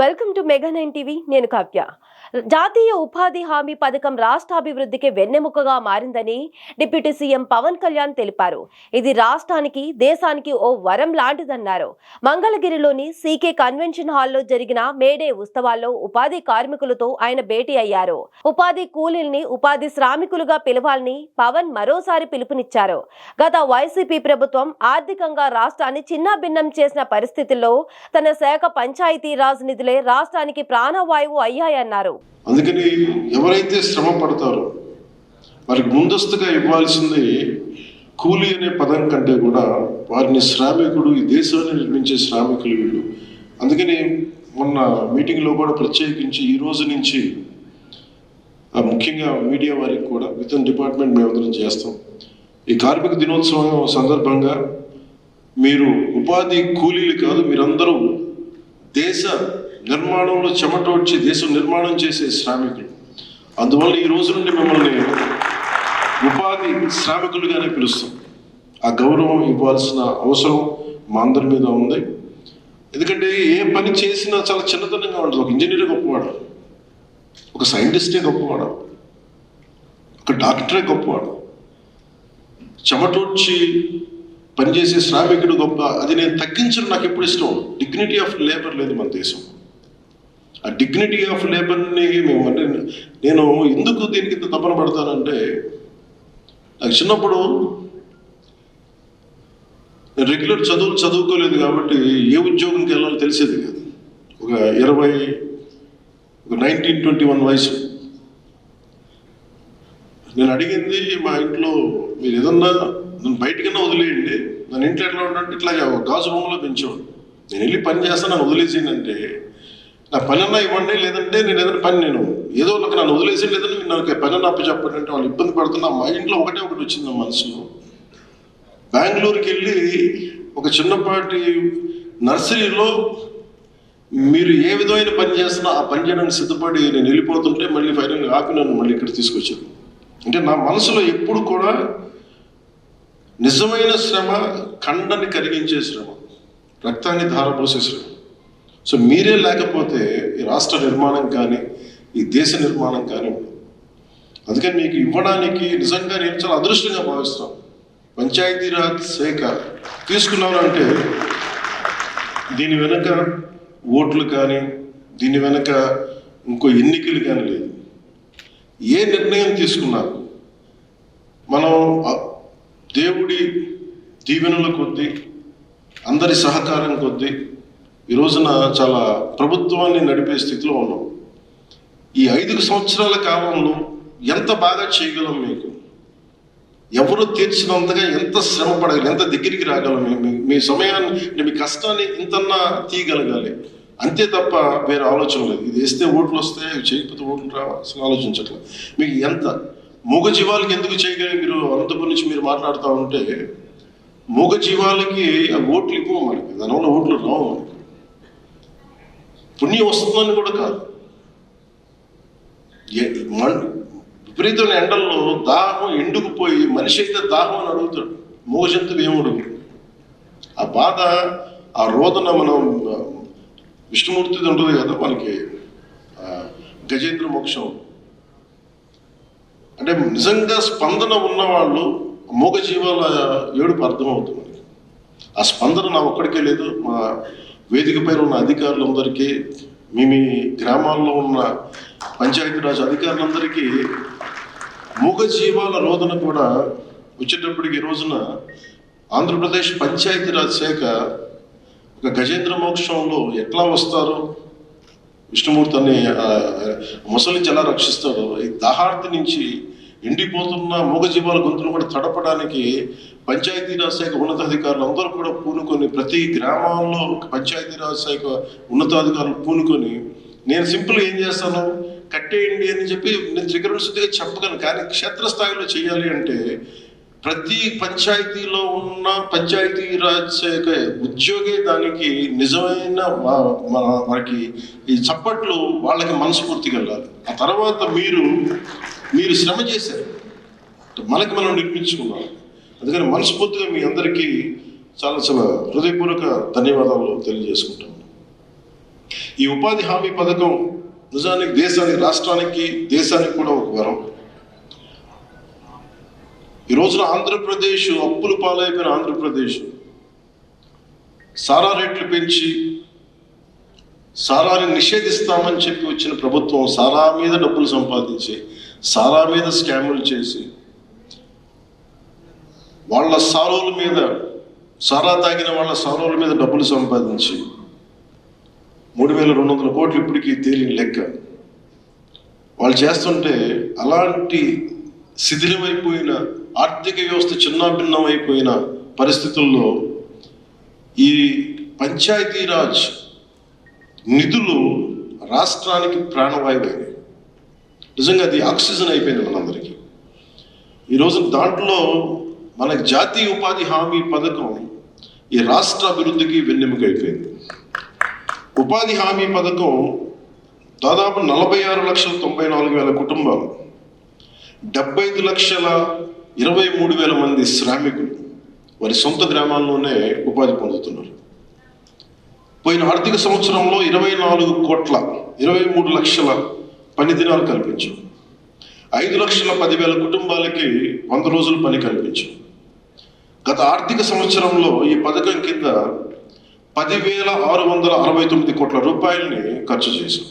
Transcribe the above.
Welcome to mega nine TV నేను కావ్య. జాతీయ ఉపాధి హామీ పథకం రాష్ట్రాభివృద్ధికి వెన్నెముకగా మారిందని డిప్యూటీ సీఎం పవన్ కళ్యాణ్ తెలిపారు. ఇది రాష్ట్రానికి దేశానికి ఓ వరం లాంటిదన్నారు. మంగళగిరిలోని సీకే కన్వెన్షన్ హాల్లో జరిగిన మేడే ఉత్సవాల్లో ఉపాధి కార్మికులతో ఆయన భేటీ అయ్యారు. ఉపాధి కూలీల్ని ఉపాధి శ్రామికులుగా పిలవాలని పవన్ మరోసారి పిలుపునిచ్చారు. గత వైసీపీ ప్రభుత్వం ఆర్థికంగా రాష్ట్రాన్ని చిన్నాభిన్నం చేసిన పరిస్థితుల్లో తన శాఖ పంచాయతీరాజ్ నిధులు రాష్ట్రానికి ప్రాణవాయువు అయ్యాయన్నారు. అందుకని ఎవరైతే శ్రమ పడతారో వారికి ముందస్తుగా ఇవ్వాల్సింది కూలీ అనే పదం కంటే కూడా వారిని శ్రామికుడు ఈ దేశాన్ని నిర్మించే శ్రామికులు వీళ్ళు. అందుకని మొన్న మీటింగ్లో కూడా ప్రత్యేకించి ఈ రోజు నుంచి ఆ, ముఖ్యంగా మీడియా వారికి కూడా విత్ ఇన్ డిపార్ట్మెంట్ మేమందరం చేస్తాం. ఈ కార్మిక దినోత్సవం సందర్భంగా మీరు ఉపాధి కూలీలు కాదు మీరందరూ దేశ నిర్మాణంలో చెమటోడ్చి దేశం నిర్మాణం చేసే శ్రామికులు అందువల్ల ఈ రోజు నుండి మిమ్మల్ని ఉపాధి శ్రామికులుగానే పిలుస్తాం. ఆ గౌరవం ఇవ్వాల్సిన అవసరం మా అందరి మీద ఉంది. ఎందుకంటే ఏ పని చేసినా చాలా చిన్నతనంగా ఉంటుంది. ఒక ఇంజనీర్ గొప్పవాడు. ఒక సైంటిస్టే గొప్పవాడు. ఒక డాక్టరే గొప్పవాడు. చెమటోడ్చి పనిచేసే శ్రామికుడు గొప్ప. అది నేను తగ్గించడం నాకు ఎప్పుడు ఇష్టం. డిగ్నిటీ ఆఫ్ లేబర్ లేదు మన దేశం ఆ డిగ్నిటీ ఆఫ్ లేబర్ని మేము అంటే నేను ఎందుకు దీనికి ఇంత తపన పడతానంటే నాకు చిన్నప్పుడు నేను రెగ్యులర్ చదువు చదువుకోలేదు కాబట్టి ఏ ఉద్యోగంకి వెళ్ళాలో తెలిసేది కాదు. ఒక ఇరవై ఒక నైన్టీన్ ట్వంటీ వన్ వయసు. నేను అడిగింది మా ఇంట్లో మీరు ఏదన్నా నన్ను బయటకన్నా వదిలేయండి నన్ను ఇంట్లో ఎట్లా ఉంటే ఇట్లాగే ఒక గాజు బొమ్మలో పెంచేవాడు. నేను వెళ్ళి పని చేస్తాను నన్ను వదిలేసిందంటే నా పని అన్నా ఇవ్వండి లేదంటే నేను ఏదైనా పని నేను ఏదో ఒక నన్ను వదిలేసి లేదంటే మీరు నాకు పని అప్పు చెప్పండి అంటే వాళ్ళు ఇబ్బంది పడుతున్నా మా ఇంట్లో ఒకటే ఒకటి వచ్చింది నా మనసులో. బెంగళూరుకి వెళ్ళి ఒక చిన్నపాటి నర్సరీలో మీరు ఏ విధమైన పని చేస్తున్నా ఆ పని చేయడానికి సిద్ధపడి నేను వెళ్ళిపోతుంటే మళ్ళీ ఫైనల్గా ఆపి నన్ను మళ్ళీ ఇక్కడ తీసుకొచ్చాను అంటే నా మనసులో ఎప్పుడు కూడా నిజమైన శ్రమ కండని కరిగించే శ్రమ రక్తాన్ని ధారపోసే శ్రమ. సో మీరే లేకపోతే ఈ రాష్ట్ర నిర్మాణం కానీ ఈ దేశ నిర్మాణం కానీ అందుకని మీకు ఇవ్వడానికి నిజంగా నేను చాలా అదృష్టంగా భావిస్తాను పంచాయతీరాజ్ శాఖ తీసుకున్నానంటే దీని వెనుక ఓట్లు కానీ దీని వెనుక ఇంకో ఎన్నికలు కానీ లేదు. ఏ నిర్ణయం తీసుకున్నారు మనం దేవుడి దీవెనల కొద్దీ అందరి సహకారం కొద్దీ ఈ రోజున చాలా ప్రభుత్వాన్ని నడిపే స్థితిలో ఉన్నాం. ఈ ఐదు సంవత్సరాల కాలంలో ఎంత బాగా చేయగలం మీకు? ఎవరు తీర్చినంతగా ఎంత శ్రమ పడగలి ఎంత దగ్గరికి రాగలం మీ- మీ- సమయాన్ని మీ కష్టాన్ని ఇంతన్నా తీయగలగాలి. అంతే తప్ప వేరే ఆలోచన లేదు. ఇది వేస్తే ఓట్లు వస్తే చేయకపోతే ఓట్లు రావాల్సిన ఆలోచించట్లేదు మీకు ఎంత? మూగ జీవాలకి ఎందుకు చేయగలి మీరు అనంతపురం నుంచి మీరు మాట్లాడుతూ ఉంటే మూగ జీవాలకి ఓట్లు ఇవ్వము మనకి. దానివల్ల ఓట్లు రావు మనకి. పుణ్యం వస్తుందని కూడా కాదు. విపరీతమైన ఎండల్లో దాహం ఎండుకుపోయి మనిషి అయితే దాహం అని అడుగుతాడు. మోజంతువు జంతువు ఏముడు ఆ బాధ ఆ రోదన మనం ఆ, విష్ణుమూర్తిది ఉంటుంది కదా మనకి గజేంద్ర మోక్షం. అంటే నిజంగా స్పందన ఉన్నవాళ్ళు మూగ జీవాల ఏడుపు అర్థమవుతుంది. ఆ స్పందన నా ఒక్కడికే లేదు మా వేదిక పైన ఉన్న అధికారులందరికీ మీ మీ గ్రామాల్లో ఉన్న పంచాయతీరాజ్ అధికారులందరికీ మూగజీవాల రోధన కూడా వచ్చేటప్పటికి ఈ రోజున ఆంధ్రప్రదేశ్ పంచాయతీరాజ్ శాఖ ఒక గజేంద్ర మోక్షంలో ఎట్లా వస్తారు విష్ణుమూర్తిని ముసలించి ముసలి ఎలా రక్షిస్తాడో ఈ దహార్తి నుంచి ఎండిపోతున్న మూగజీవాల గొంతులు కూడా తడపడానికి పంచాయతీరాజ్ శాఖ ఉన్నతాధికారులు అందరూ కూడా పూనుకొని ప్రతి గ్రామాల్లో పంచాయతీరాజ్ శాఖ ఉన్నతాధికారులు పూనుకొని నేను సింపుల్గా ఏం చేస్తాను? కట్టేయండి అని చెప్పి నేను త్రికరణ శుద్ధిగా చెప్పగలను. కానీ క్షేత్రస్థాయిలో చేయాలి అంటే ప్రతి పంచాయతీలో ఉన్న పంచాయతీరాజ్ శాఖ ఉద్యోగి దానికి నిజమైన మన- మనకి ఈ చప్పట్లు వాళ్ళకి మనస్ఫూర్తిగా వెళ్ళాలి. ఆ తర్వాత మీరు మీరు శ్రమ చేశారు. మనకి మనం నిర్మించుకున్నాం అందుకని మనస్ఫూర్తిగా మీ అందరికీ చాలా చాలా హృదయపూర్వక ధన్యవాదాలు తెలియజేసుకుంటాను. ఈ ఉపాధి హామీ పథకం నిజానికి దేశానికి రాష్ట్రానికి దేశానికి కూడా ఒక వరం. ఈ రోజున ఆంధ్రప్రదేశ్ అప్పులు పాలైపోయిన ఆంధ్రప్రదేశ్. సారా రేట్లు పెంచి సారాని నిషేధిస్తామని చెప్పి వచ్చిన ప్రభుత్వం సారా మీద డబ్బులు సంపాదించి సారా మీద స్కాములు చేసి వాళ్ళ సారోల మీద సారా తాగిన వాళ్ళ సారోల మీద డబ్బులు సంపాదించి మూడు వేల రెండు వందల కోట్లు ఇప్పటికీ తేలిన లెక్క. వాళ్ళు చేస్తుంటే అలాంటి శిథిలమైపోయిన ఆర్థిక వ్యవస్థ చిన్నాభిన్నం అయిపోయిన పరిస్థితుల్లో ఈ పంచాయతీరాజ్ నిధులు రాష్ట్రానికి ప్రాణవాయువైనవి. నిజంగా అది ఆక్సిజన్ అయిపోయింది మనందరికీ. ఈరోజు దాంట్లో మన జాతీయ ఉపాధి హామీ పథకం ఈ రాష్ట్ర అభివృద్ధికి వెన్నెముక అయిపోయింది ఉపాధి హామీ పథకం దాదాపు నలభై ఆరు లక్షల తొంభై నాలుగు వేల కుటుంబాలు డెబ్బై ఐదు లక్షల ఇరవై మూడు వేల మంది శ్రామికులు వారి సొంత గ్రామాల్లోనే ఉపాధి పొందుతున్నారు. పోయిన ఆర్థిక సంవత్సరంలో ఇరవై నాలుగు కోట్ల ఇరవై మూడు లక్షల పని దినాలు కల్పించాం. ఐదు లక్షల పదివేల కుటుంబాలకి వంద రోజులు పని కల్పించాం. గత ఆర్థిక సంవత్సరంలో ఈ పథకం కింద పదివేల ఆరు వందల అరవై తొమ్మిది కోట్ల రూపాయల్ని ఖర్చు చేశాం.